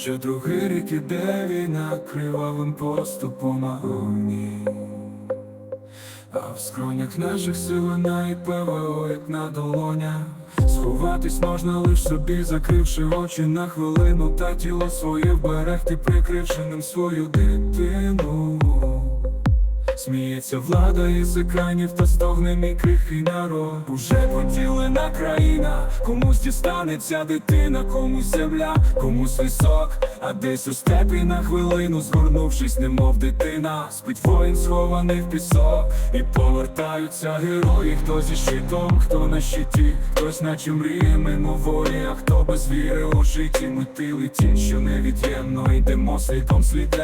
Вже другий рік іде війна кривавим поступом агонії. А в скронях наших силина і ПВО, як на долонях Сховатись можна лиш собі, закривши очі на хвилину Та тіло своє вберегти, прикривши ним свою дитину Сміється влада із екранів та стогне мій крихкий народ. Уже поділена країна, комусь дістанеться дитина, комусь земля, комусь лісок, а десь у степі на хвилину, згорнувшись, немов дитина, спить воїн схований в пісок, і повертаються герої, хто зі щитом, хто на щиті, хтось наче мріє мимо волі, а хто без віри у житті. Ми тили ті, що невід'ємно йдемо слідом слід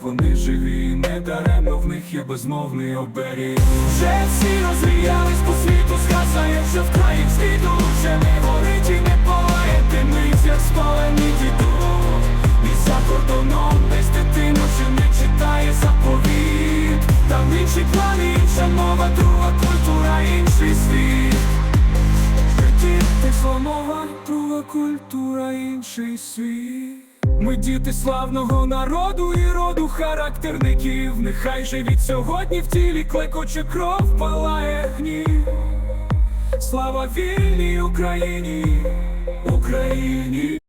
Вони живі, не даремно них є безмовний оберіг. Вже всі розвіялись по світу, згасає вже в краї світу. Вже не горить і не палає димить, як спалені діду І за кордоном десь дитину вже не читає заповіт. Там інші плани, інша мова, друга культура, інший світ. Діти сломова, друга культура, інший світ. Ми діти славного народу і роду характерників. Нехай же від сьогодні в тілі клекоче кров палає гнів. Слава вільній Україні, Україні.